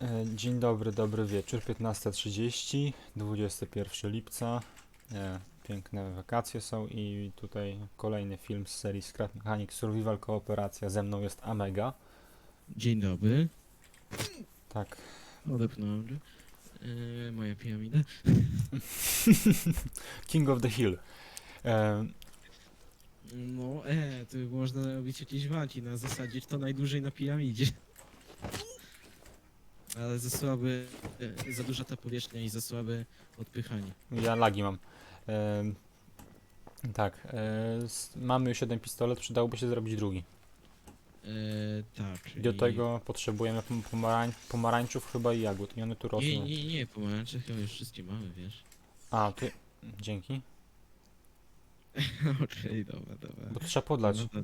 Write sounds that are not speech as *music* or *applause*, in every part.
E, Dzień dobry, dobry wieczór. 15.30, 21 lipca. E, Piękne wakacje są i tutaj kolejny film z serii Scrap Mechanic Survival Kooperacja. Ze mną jest Amega. Dzień dobry. Tak. Odepnąłem. Moja piramida. *laughs* King of the Hill. E, No, e, tu można robić jakieś walki na zasadzie kto najdłużej na piramidzie. Ale za słaby, e, za duża ta powierzchnia i za słabe odpychanie. Ja lagi mam. Tak. e, s- Mamy już jeden pistolet, przydałoby się zrobić drugi. E, tak. I do i- tego potrzebujemy pom- pomarań pomarańczów chyba i jagód. I one tu rosną. Nie, nie, nie, pomarańcze chyba już wszystkie mamy, wiesz. A, ty... Dzięki. *laughs* Okej, dobra, dobra. Bo to trzeba podlać. No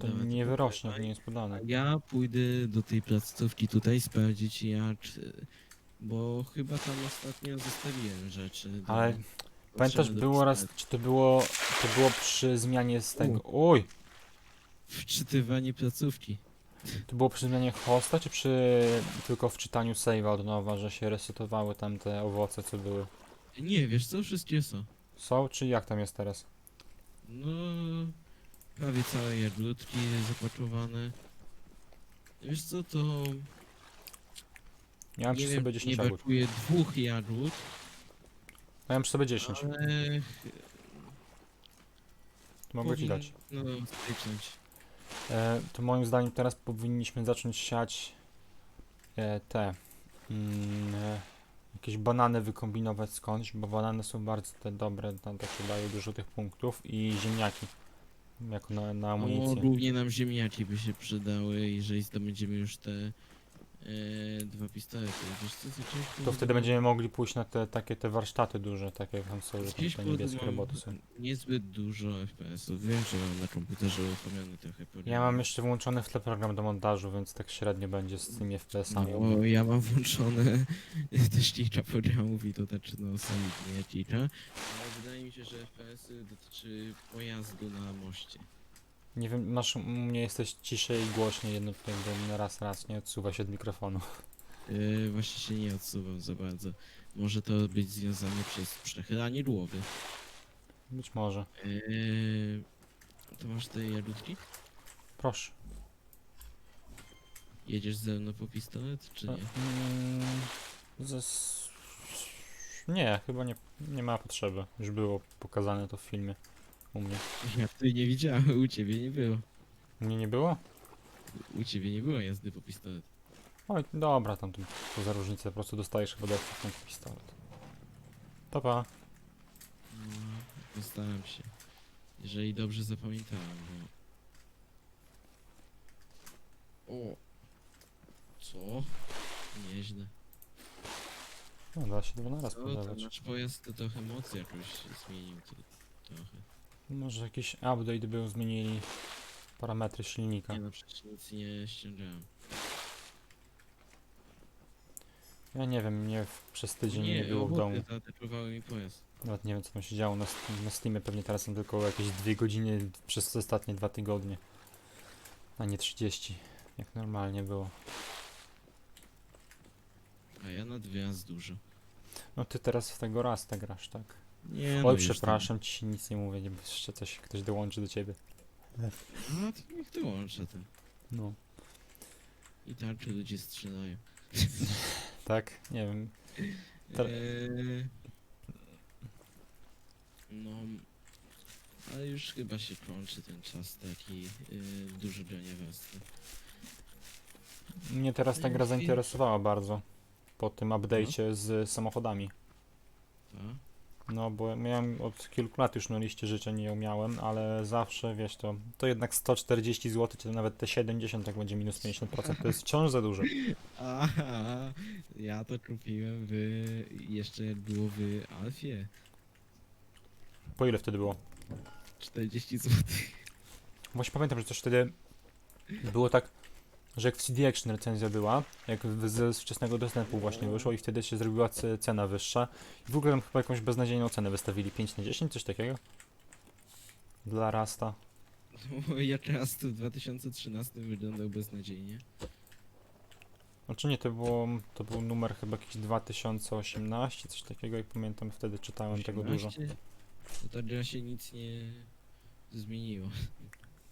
To dobra, nie wyrośnie, to nie jest podane. Ja pójdę do tej placówki tutaj sprawdzić jak... Bo chyba tam ostatnio zostawiłem rzeczy. do- Ale pamiętasz, potrzebne do było raz, pistoletu. czy to było, to było przy zmianie z tego, oj, Wczytywanie placówki. to było przy zmianie hosta, czy przy tylko wczytaniu save'a od nowa, że się resetowały tam te owoce, co były? Nie, wiesz co, wszystkie są. Są, czy jak tam jest teraz? No... Prawie całe jagódki zapaczowane. Wiesz co, to... Ja mam nie przy wiem, sobie nie 10 jagód. brakuje dwóch jagód, Ja mam przy sobie 10, ale... to mogę ci dać. No, styczność. E, to moim zdaniem teraz powinniśmy zacząć siać e, te mm, e, jakieś banany wykombinować skądś, bo banany są bardzo te dobre, tam takie dają dużo tych punktów i ziemniaki jako na, na amunicję. głównie nam ziemniaki by się przydały, jeżeli zdobędziemy już te e, dwa pistolety. Wiesz co, zacząłeś To wtedy będziemy mogli pójść na te takie te warsztaty duże, takie jak tam są, że tam Gdzieś te niebieskie roboty są. Niezbyt dużo FPS-ów. Wiem, że mam na komputerze uruchomiony trochę. Ja mam jeszcze włączony w tle program do montażu, więc tak średnio będzie z tymi FPS-ami. No, ja mam włączone *laughs* też kilka programów i to znaczy no solidnie kilka. Ale wydaje mi się, że FPS-y dotyczy pojazdu na moście. Nie wiem, masz u mnie jesteś ciszej i głośniej, jedno tutaj bo mnie raz, raz nie odsuwa się od mikrofonu. Yy, właśnie się nie odsuwam za bardzo. Może to być związane przez przechylanie głowy. Być może. Yy, to masz te jagódki? Proszę. Jedziesz ze mną po pistolet, czy E, nie? mm, zes- Nie, chyba nie, nie ma potrzeby. Już było pokazane to w filmie. U mnie. Ja tutaj nie widziałem, u ciebie nie było. U mnie nie było? U ciebie nie było jazdy po pistolet. Oj, dobra, tam to, to za różnicę, po prostu dostajesz chyba do ten pistolet. Pa, pa. No, postaram się. Jeżeli dobrze zapamiętałem, bo... O! Co? Nieźle. No, da się dwa na raz Co, ten podawać. nasz pojazd to trochę mocy jakoś zmienił to, trochę. Może jakiś update był, zmienili parametry silnika. Nie no, przecież nic nie ściągałem. Ja nie wiem, mnie w, przez tydzień nie, było w domu. zaatakowały mi pojazd. Nawet nie wiem, co tam się działo na, Steam- na Steamie. Pewnie teraz są tylko jakieś dwie godziny przez ostatnie dwa tygodnie. A nie 30, jak normalnie było. A ja na dwie raz dużo. No ty teraz w tego Rasta grasz, tak? Nie no, Oj, już przepraszam, ci się nic nie mówię, nie, bo jeszcze coś, ktoś dołączy do ciebie. No to niech dołączę ten. No, I tak czy ludzie strzelają. *laughs* tak? Nie wiem. Eee, no, ale już chyba się kończy ten czas taki yy, dużo grania warstwy. Mnie teraz ta gra zainteresowała bardzo. Po tym update'cie z samochodami. Tak? No, bo miałem od kilku lat już na liście życzeń nie ją miałem, ale zawsze, wiesz, to, to jednak 140 zł, czy nawet te 70, jak będzie minus 50%, to jest wciąż za dużo. Aha, ja to kupiłem w jeszcze jak było w Alfie. Po ile wtedy było? 40 zł. Właśnie pamiętam, że coś wtedy było tak, że jak w CD Action recenzja była, jak w- ze wczesnego dostępu właśnie wyszło i wtedy się zrobiła ce- cena wyższa. I w ogóle tam chyba jakąś beznadziejną cenę wystawili, 5 na 10, coś takiego? Dla Rasta. No, *laughs* jak raz to w 2013 wyglądał beznadziejnie. Znaczy nie, to było, to był numer chyba jakiś 2018, coś takiego i pamiętam wtedy czytałem tego dużo. 18? No to teraz się nic nie zmieniło.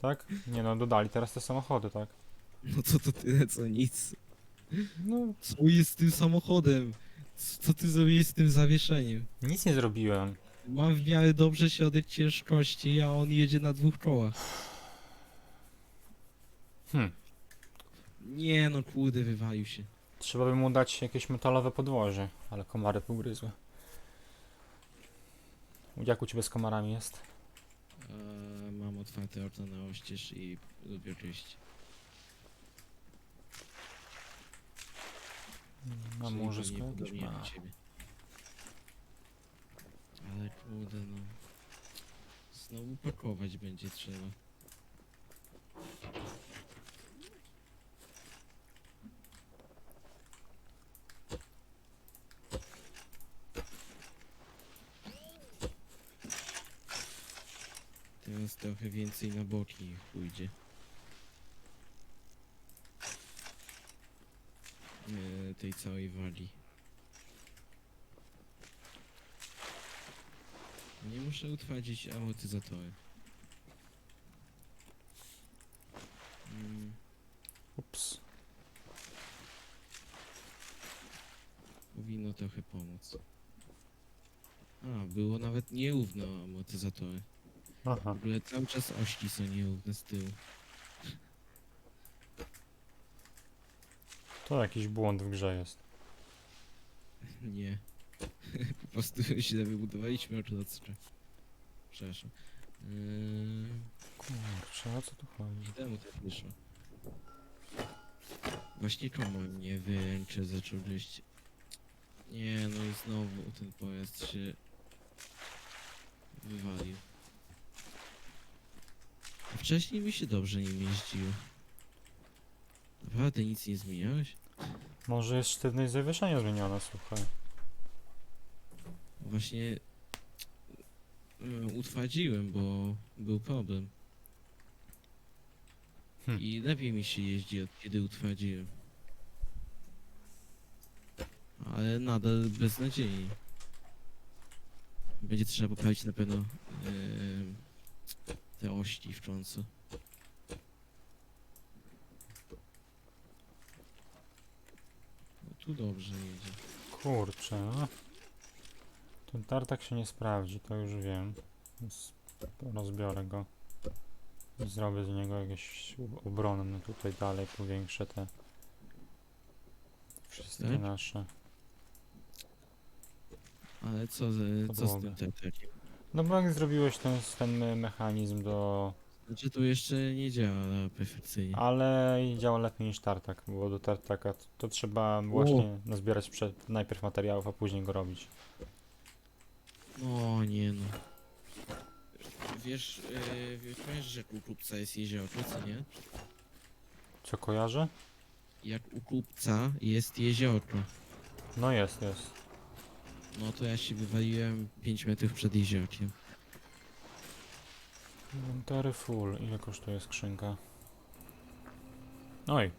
Tak? Nie no, dodali teraz te samochody, tak? *laughs* No co to tyle, co nic. No, Co jest z tym samochodem? Co ty zrobiłeś z tym zawieszeniem? nic nie zrobiłem. Mam w miarę dobrze środek ciężkości, a on jedzie na dwóch kołach. Hmm. Nie no, kurde, wywalił się. Trzeba by mu dać jakieś metalowe podwozie, ale komary pogryzły. Jak u ciebie z komarami jest? Eee, mam otwarte okno na oścież i lubię czyść. Czyli murzysko pewnie podobnie jak u ciebie. Ale kurde no. Znowu pakować będzie trzeba. Teraz trochę więcej na boki pójdzie. E, tej całej wali. Nie muszę utwardzić amortyzatory. Mm, Ups. powinno trochę pomóc. A, było nawet nierówno amortyzatory. W Aha. ogóle cały czas ości są nierówne z tyłu. To jakiś błąd w grze jest. *laughs* Nie. *laughs* po prostu źle wybudowaliśmy oczodawcze. Przepraszam. Yy, Kurczę, o co tu chodzi? temu tak wyszło. Właśnie czemu mnie wyręcze zaczął gryźć? Nie, no i znowu ten pojazd się wywalił. A wcześniej mi się dobrze nim jeździło. Naprawdę nic nie zmieniałeś? Może jest sztywność zawieszenia zmieniona, słuchaj. Właśnie y, utwardziłem, bo był problem. Hmm. I lepiej mi się jeździ od kiedy utwardziłem. Ale nadal beznadziejnie. Będzie trzeba poprawić na pewno em, te ości w cząco. Tu dobrze jedzie. Kurczę. no. Ten tartak się nie sprawdzi, to już wiem. Więc rozbiorę go. I zrobię z niego jakieś u- obronę no tutaj dalej, powiększę te wszystkie Tak? nasze. Ale co, ze, co z Podłogę. tym tartakiem? No bo jak zrobiłeś ten, ten mechanizm do... Znaczy tu jeszcze nie działa perfekcyjnie. Ale działa lepiej niż tartak, bo do tartaka to, to trzeba właśnie nazbierać przed, najpierw materiałów, a później go robić. No nie no. Wiesz, yy, wiesz, kojarzysz jak u kupca jest jeziorko, co nie? Co kojarzę? Jak u kupca jest jeziorko. No jest, jest. No to ja się wywaliłem 5 metrów przed jeziorkiem. Inventory full. Ile kosztuje skrzynka? Oj,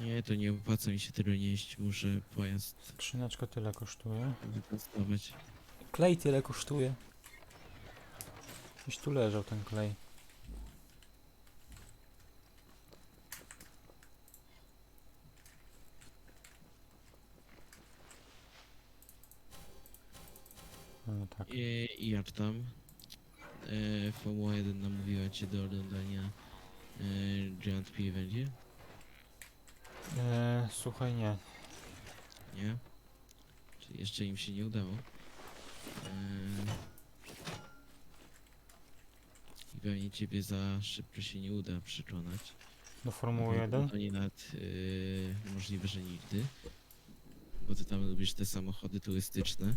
Nie, to nie opłaca mi się tego nieść, muszę pojazd skrzyneczka tyle kosztuje. wytestować. Klej tyle kosztuje. Gdzieś tu leżał ten klej. No tak. I, i jak tam? E, Formuła 1 namówiła cię do oglądania e, Grand Prix będzie? Eee, słuchaj, nie. Nie? Czy jeszcze im się nie udało? Eee... I pewnie ciebie za szybko się nie uda przekonać. Do Formuły Bo 1? To nie nawet yy, możliwe, że nigdy. Bo ty tam lubisz te samochody turystyczne.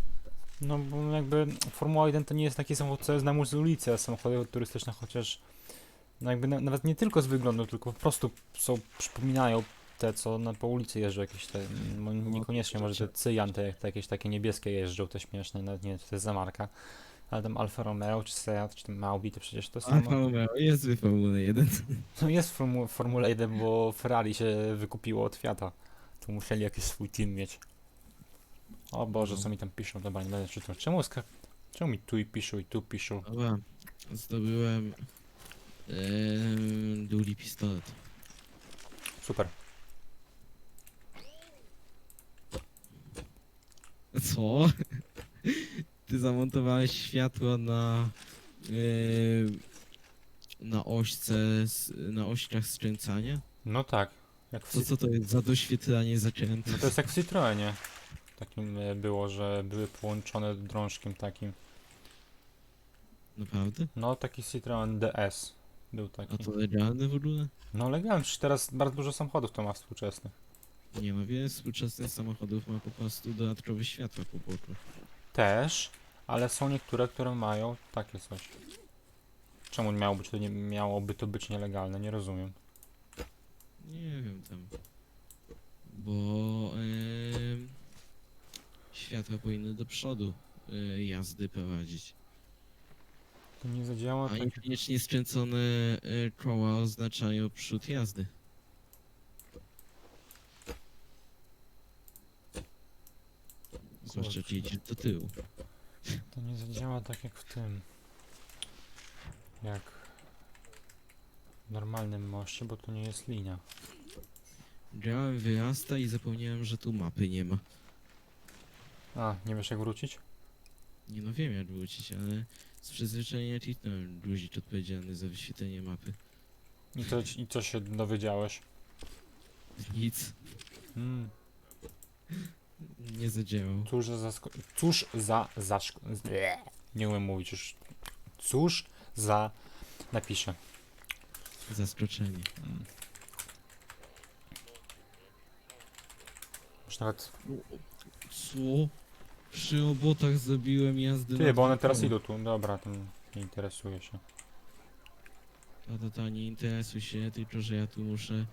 No bo jakby Formuła 1 to nie jest taki samochód, co znam z ulicy, a samochody turystyczne chociaż no jakby na, nawet nie tylko z wyglądu, tylko po prostu są, przypominają te, co na, po ulicy jeżdżą, jakieś te, mo- niekoniecznie może te cyjan, te, te jakieś takie niebieskie jeżdżą, te śmieszne, nawet nie wiem, co to jest za marka, Ale tam Alfa Romeo, czy Seat, czy tam to przecież to Alfa samo. Romeo jest w Formule 1. *laughs* No jest w formu Formule 1, bo Ferrari się wykupiło od Fiata. Tu musieli jakiś swój team mieć. O Boże, No. co mi tam piszą, dobra, nie będę czytał. Czemu, ska- czemu mi tu i piszą i tu piszą? Dobra, zdobyłem em, długi pistolet. Super. Co? Ty zamontowałeś światło na em, na ośce, s- na ośkach skręcania? No tak. Jak w, Co, co to jest za doświetlanie zakrętu? no to jest jak w Citroenie. Takim e, było, że były połączone drążkiem takim. Naprawdę? No taki Citroen DS był taki. A to legalne w ogóle? No legalnie, przecież teraz bardzo dużo samochodów to ma współczesnych. Nie no, wiele współczesnych samochodów ma po prostu dodatkowe światła po boku. Też, ale są niektóre, które mają takie coś. Czemu miałoby to, nie, miałoby to być nielegalne? Nie rozumiem. Nie wiem tam. Bo em, światła powinny do przodu e, jazdy prowadzić. To nie zadziała A tak. niekoniecznie skręcone e, koła oznaczają przód jazdy. Zwłaszcza jeśli jedziesz do tyłu. To nie zadziała tak jak w tym. Jak w normalnym moście, bo to nie jest linia. Grałem wyrasta i zapomniałem, że tu mapy nie ma. A, nie wiesz jak wrócić? Nie no wiem jak wrócić, ale z przyzwyczajenia kliknąłem guzik odpowiedzialny za wyświetlenie mapy. I co, i co się dowiedziałeś? Nic, Hmm, nie zadziałał. cóż za zasko- Cóż za zaszko... Nie umiem mówić już. Cóż za... Napiszę. Zaskoczenie. Mm. Już nawet... Co? Przy obotach zrobiłem jazdy Ty, na bo one teraz idą tu. Dobra, tym nie interesuje się. A to ta nie interesuj się, tylko że ja tu muszę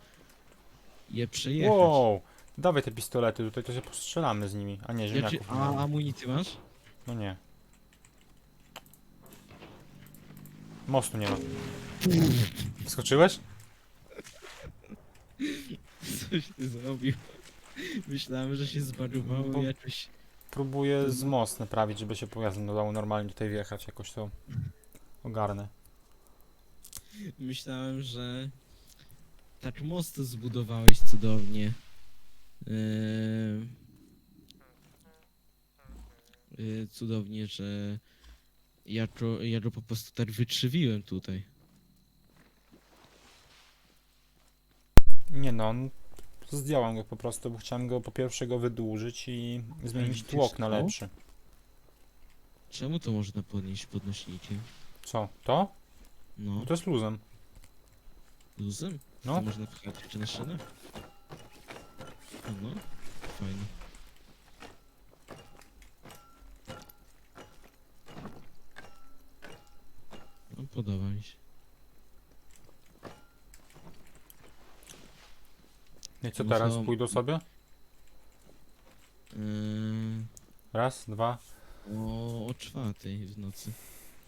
je przejechać. Wow! Dawaj te pistolety tutaj, to się postrzelamy z nimi. A nie, Ja ci, ziemniaków. nie a mamy. amunicję masz? No nie. Mostu nie ma. Skoczyłeś? Coś ty zrobił. Myślałem, że się zbagowało Bo- jakoś. Próbuję z most naprawić, żeby się pojazdem dało normalnie tutaj wjechać. Jakoś to ogarnę. Myślałem, że tak most zbudowałeś cudownie. Eee, e, cudownie, że ja go, ja go po prostu tak wykrzywiłem tutaj. Nie no, on- zdjąłem go po prostu, bo chciałem go po pierwsze go wydłużyć i zmienić tłok na lepszy. Czemu to można podnieść podnośnikiem? Co? To? No, No to jest luzem. luzem? No. To można pchać jeszcze na szynę? No, fajnie. No, podoba mi się. I co teraz? są- Pójdą sobie? Eee, Raz, dwa. o, o czwartej w nocy.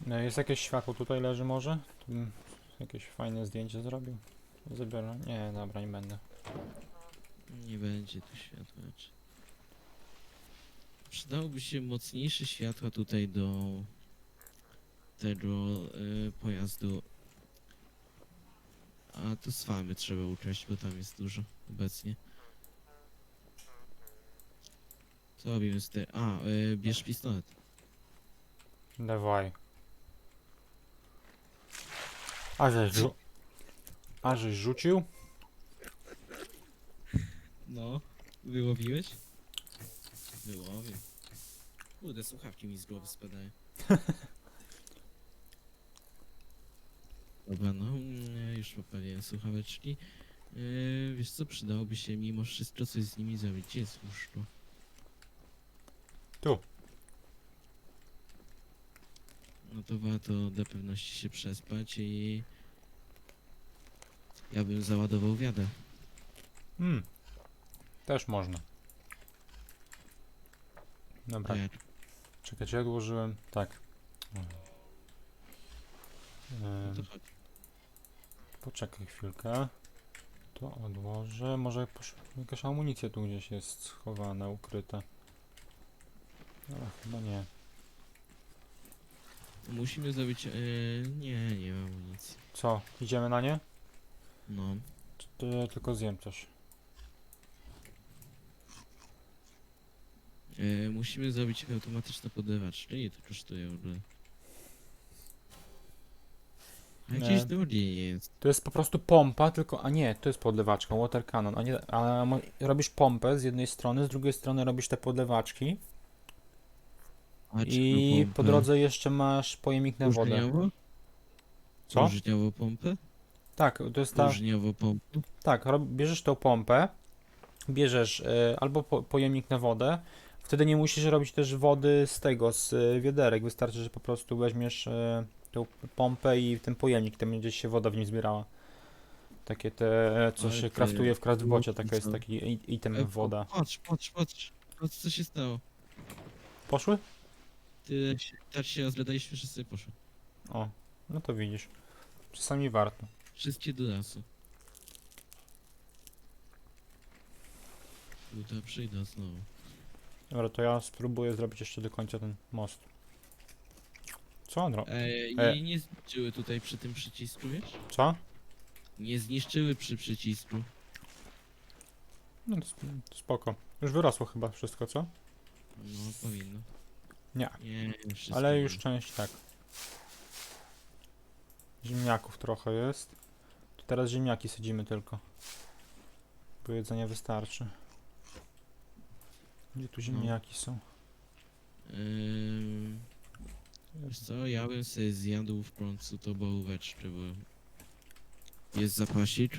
No, jest jakieś światło tutaj leży może? Tu bym jakieś fajne zdjęcie zrobił. Zabiorę. Nie, dobra, nie będę. Nie będzie tu światła raczej. Przydałoby się mocniejsze światła tutaj do tego e, pojazdu. To z farmy trzeba ukraść, bo tam jest dużo obecnie. Co robimy z tym? A, e, bierz pistolet. Dawaj. A żeś, rzu- A żeś rzucił? No, wyłowiłeś? Wyłowił. Kurde, słuchawki mi z głowy spadają. *laughs* Dobra, no, mm, już poprawiłem słuchaweczki. Yy, wiesz co, przydałoby się mimo wszystko coś z nimi zrobić. Gdzie jest łóżko? Tu. No to warto dla pewności się przespać i... Ja bym załadował wiadę. Hmm. Też można. Dobra, Jak? czekaj, czy ja odłożyłem? Tak. No Ym, to chodź. Poczekaj chwilkę. To odłożę. Może jakaś amunicja tu gdzieś jest schowana, ukryta. Ale chyba nie. Musimy zrobić... E, nie, nie mam amunicji. Co? Idziemy na nie? No. Czy to ja tylko zjem coś? E, musimy zrobić automatyczne podlewacz. Ile to kosztuje w ogóle? Nie. gdzieś drugi jest. To jest po prostu pompa, tylko. A nie, to jest podlewaczka, water cannon. A, nie, a mo- robisz pompę z jednej strony, z drugiej strony robisz te podlewaczki. I czego po drodze jeszcze masz pojemnik na wodę. Próżniowo? Co? Próżniowo pompę? Tak, to jest ta. Próżniowo pompę? Tak, rob, bierzesz tą pompę, bierzesz e, albo po, pojemnik na wodę, wtedy nie musisz robić też wody z tego, z e, wiaderek, wystarczy, że po prostu weźmiesz e, tą pompę i ten pojemnik, tam będzie się woda w nim zbierała. Takie te, co Ale się kraftuje w craftbocie, taka jest taki i- item woda. Patrz, patrz, patrz. Patrz co się stało. Poszły? Ty się, tak się rozgadaliśmy, sobie poszło. O, no to widzisz. Czasami warto. Wszystkie do lasu. Buta przyjdę znowu. Dobra, to ja spróbuję zrobić jeszcze do końca ten most. Co on robi? Ej, E. nie, nie zniszczyły tutaj przy tym przycisku, wiesz? Co? Nie zniszczyły przy przycisku. No to sp- spoko. Już wyrosło chyba wszystko, co? No, powinno. Nie. Nie, wszystko Ale już część tak. Ziemniaków trochę jest. To teraz ziemniaki sadzimy tylko. Bo jedzenia wystarczy. Gdzie tu ziemniaki są? Ym, wiesz co, ja bym sobie zjadł w końcu to bołóweczkę, bo jest zapasik.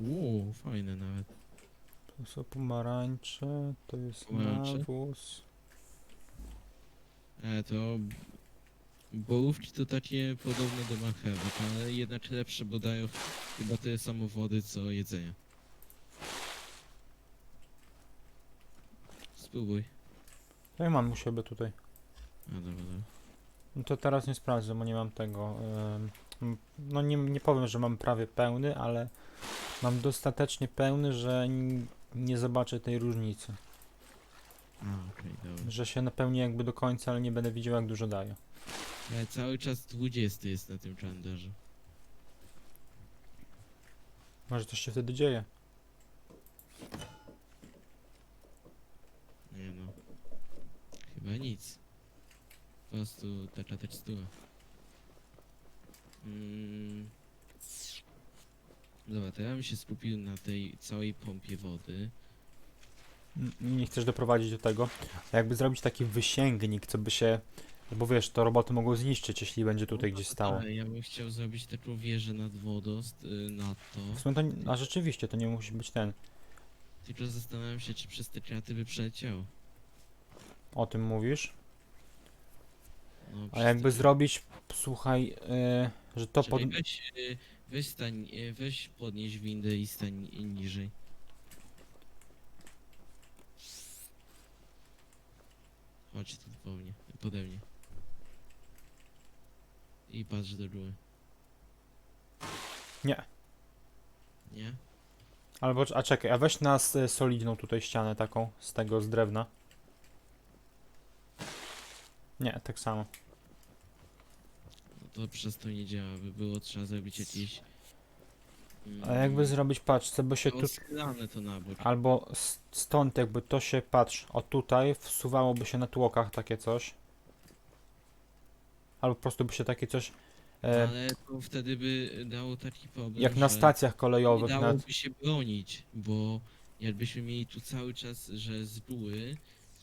Uuu, fajne nawet. To są pomarańcze, to jest Pomarańcze? nawóz. E, to bołówki to takie podobne do marchewek, ale jednak lepsze, bo dają chyba tyle samo wody co jedzenia. Spróbuj. Ja mam u siebie tutaj. Dobra. No to teraz nie sprawdzę, bo nie mam tego. ym, no nie, nie powiem, że mam prawie pełny, ale mam dostatecznie pełny, że n- nie zobaczę tej różnicy. A, okej, dobra. Że się napełni jakby do końca, ale nie będę widział jak dużo daje. Ale cały czas 20 jest na tym kalendarzu. Może coś się wtedy dzieje. Nie no. Chyba nic. Po prostu taka tekstura. Mm. Dobra, to ja bym się skupił na tej całej pompie wody. Nie chcesz doprowadzić do tego. Jakby zrobić taki wysięgnik, co by się. Bo wiesz, to roboty mogą zniszczyć, jeśli będzie tutaj gdzieś to stało. tak, Ja bym chciał zrobić taką wieżę nad wodą, y, to. W sumie to, nie- a rzeczywiście, to nie musi być ten. Tylko zastanawiam się, czy przez te kraty by przeleciało. O tym mówisz. No, A jakby zrobić, słuchaj, yy, że to pod. Czekaj, weź, y, weź stań, y, weź podnieś windę i stań y, niżej. Chodź tu po mnie, pode mnie. I patrz do góry. Nie. Nie? Albo, a czekaj, a weź nas y, solidną tutaj ścianę taką, z tego, z drewna. Nie, tak samo. No to przez to nie działa, by było trzeba zrobić jakieś... A jakby zrobić, patrz, co by się tu... Odchylane to na bok. Albo s- stąd jakby to się, patrz, o tutaj wsuwałoby się na tłokach takie coś. Albo po prostu by się takie coś, e, Ale to wtedy by dało taki problem, jak na że stacjach nie kolejowych, na, dałoby się bronić, bo jakbyśmy mieli tu cały czas, że z góry,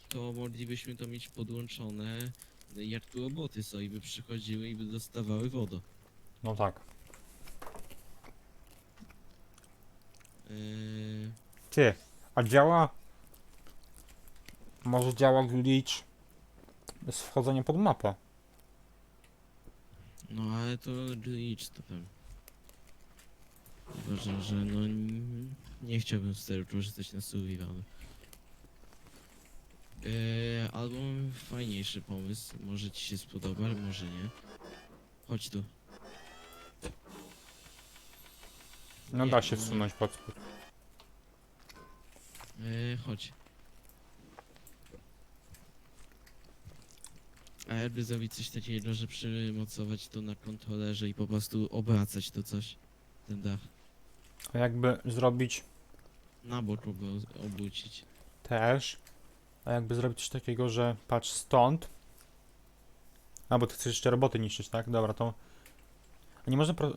to moglibyśmy to mieć podłączone, jak tu roboty są i by przychodziły i by dostawały wodę. no tak. Yy, Ty, a działa? Może działa glitch z wchodzeniem pod mapę? no ale to glitch to tam. Uważam, że no n- nie chciałbym z tego korzystać na survivalu. Eee, albo mam fajniejszy pomysł. Może ci się spodoba, ale może nie. Chodź tu. No Nie, da się to wsunąć pod spód. Eee, chodź. A jakby zrobić coś takiego, że przymocować to na kontrolerze i po prostu obracać to coś, ten dach. A jakby zrobić Na bok obro- obrócić. też, a jakby zrobić coś takiego, że patrz stąd. A, bo ty chcesz jeszcze roboty niszczyć, tak? Dobra, to... A nie można pro...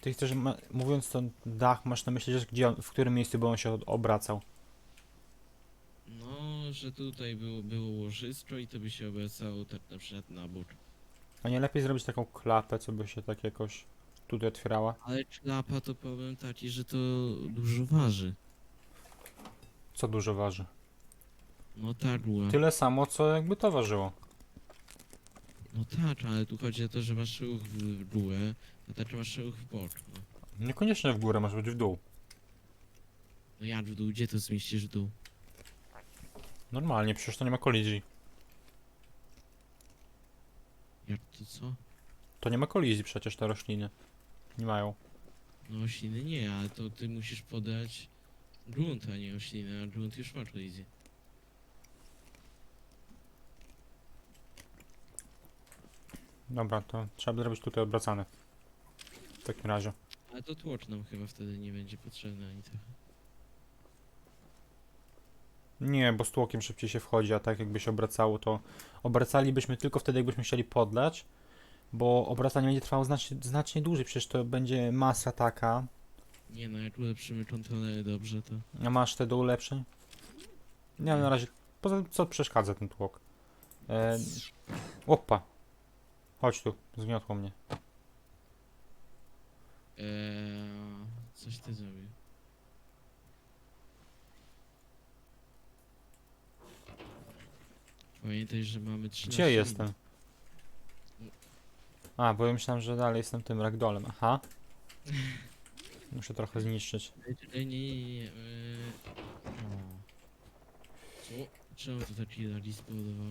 Ty chcesz, mówiąc ten dach, masz na myśli, że gdzie on, w którym miejscu by on się obracał? No, że tutaj było, było łożysko i to by się obracało tak na przykład na bok. A nie lepiej zrobić taką klapę, co by się tak jakoś tutaj otwierała? Ale klapa to problem taki, że to dużo waży. Co dużo waży? No tak, była. Tyle samo, co jakby to ważyło. No tak, ale tu chodzi o to, że masz ruch w, górę, a tak masz ruch w bok. No. Niekoniecznie w górę, masz być w dół. no jak w dół, gdzie to zmieścisz w dół? Normalnie, przecież to nie ma kolizji. Jak to co? To nie ma kolizji przecież te rośliny. Nie mają. No rośliny nie, ale to ty musisz podać grunt, a nie rośliny, a grunt już ma kolizję. Dobra, to trzeba by zrobić tutaj obracane. W takim razie. Ale to tłocz nam chyba wtedy nie będzie potrzebne ani trochę. Nie, bo z tłokiem szybciej się wchodzi, a tak jakby się obracało, to obracalibyśmy tylko wtedy, jakbyśmy chcieli podlać, bo obracanie będzie trwało znacznie, znacznie dłużej, przecież to będzie masa taka. Nie no, jak ulepszymy kontrolery dobrze, to... A masz te do ulepszeń? Nie, na razie, poza tym, co przeszkadza ten tłok? E, opa. Chodź tu, zgniotło mnie. Eee, coś ty zrobił. Pamiętaj, że mamy 13 Gdzie minut. jestem? A, bo ja myślałem, że dalej jestem tym ragdolem. Aha. *laughs* Muszę trochę zniszczyć. Ej, nie, nie, nie. Eee... o. Co? Czemu to taki lagi spowodowało?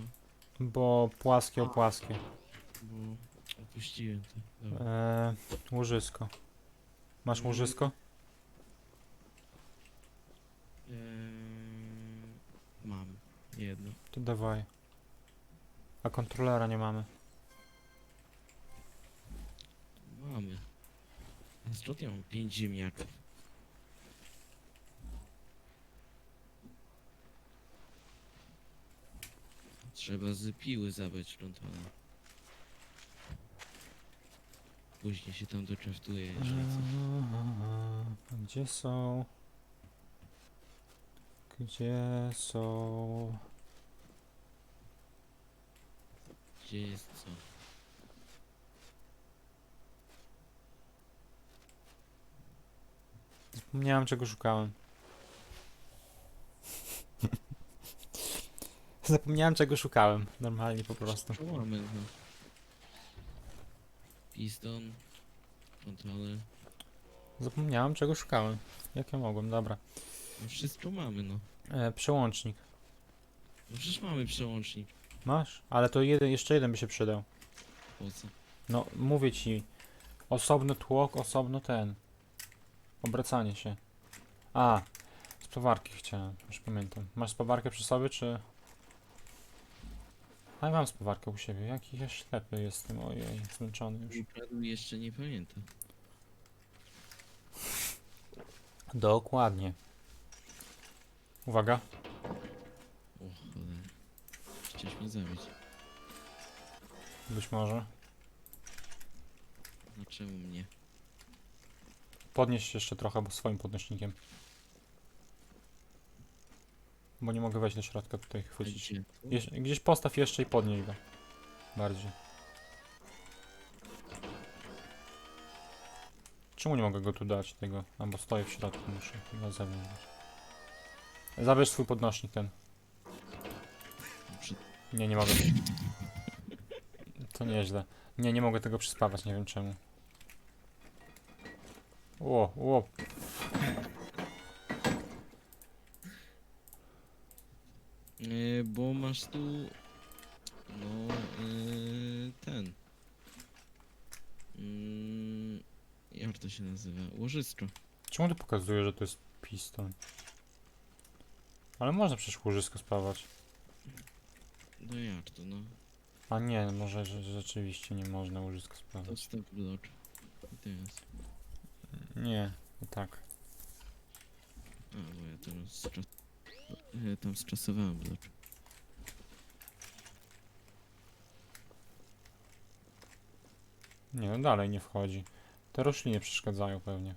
Bo płaskie o płaskie. Bo opuściłem to. Dobra. Eee, łożysko. Masz Mm. łożysko? Eee... Mam. Jedno. To dawaj. A kontrolera nie mamy. Mamy. A skąd ja mam 5 ziemniaków? Trzeba z piły zabrać kontrolę. Później się tam doczaftuje, jeżeli co. A Gdzie są? Gdzie są? Gdzie jest co? Zapomniałem czego szukałem. *laughs* Zapomniałem czego szukałem. Normalnie po prostu. No. Piston. Kontroler. Zapomniałem czego szukałem. Jak ja mogłem, dobra. No wszystko mamy, no. E, przełącznik. No przecież mamy przełącznik. Masz? Ale to jeden, jeszcze jeden by się przydał. Po co? No, mówię ci. Osobno tłok, osobno ten. Obracanie się. A, spawarki chciałem, już pamiętam. Masz spawarkę przy sobie, czy... A ja mam spawarkę u siebie. Jaki ja ślepy jestem, ojej, zmęczony już. Układu jeszcze nie pamiętam. Dokładnie. Uwaga. O cholera. Chciałeś mnie zabić. Być może. No czemu mnie? Podnieś się jeszcze trochę, bo swoim podnośnikiem. Bo nie mogę wejść do środka tutaj chwycić. Jeż, gdzieś postaw jeszcze i podnieś go. Bardziej. Czemu nie mogę go tu dać tego? A bo stoję w środku, muszę na zewnątrz dać. Zabierz swój podnośnik ten. Nie, nie mogę. To nieźle. Nie, nie mogę tego przyspawać, nie wiem czemu. Ło, ło. E, bo masz tu. No, e, ten. Mm, jak to się nazywa? Łożysko. Czemu to pokazuje, że to jest piston? Ale można przecież łożysko spawać. No jak to, no? A nie, może że, że rzeczywiście nie można łożysko To spawać. stop blok. I teraz. Nie, i tak. A, bo ja teraz. E, tam zczasowałem blok. Nie, no dalej nie wchodzi. Te rośliny przeszkadzają pewnie.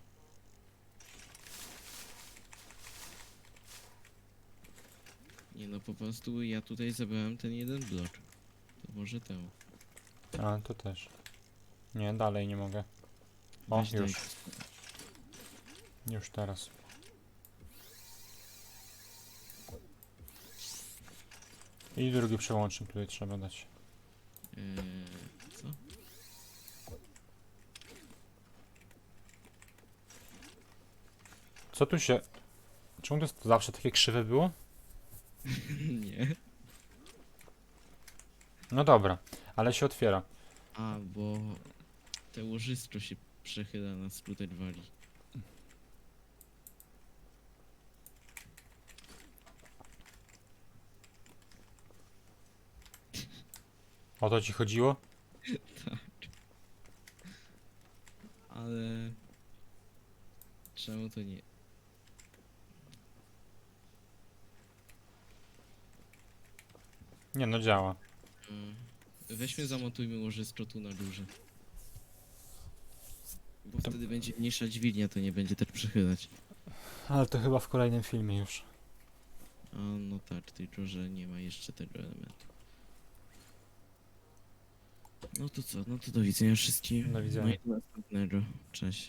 Nie no, po prostu ja tutaj zabrałem ten jeden blok. To może temu. A, to też. Nie, dalej nie mogę. O, Weź daj już. Już teraz. I drugi przełącznik tutaj trzeba dać. Eee, co? Co tu się... Czemu to jest zawsze takie krzywe było? *laughs* nie. No dobra, ale się otwiera. A, bo te łożysko się przechyla na skuter wali. O to ci chodziło? tak. Ale... Czemu to nie... Nie no, działa. Mm. Weźmy zamontujmy łożysko tu na górze. Bo To- wtedy będzie mniejsza dźwignia, to nie będzie tak przechylać. Ale to chyba w kolejnym filmie już. A no tak, tylko że nie ma jeszcze tego elementu. No to co, no to do widzenia wszystkim. Do widzenia. No i do następnego. Cześć.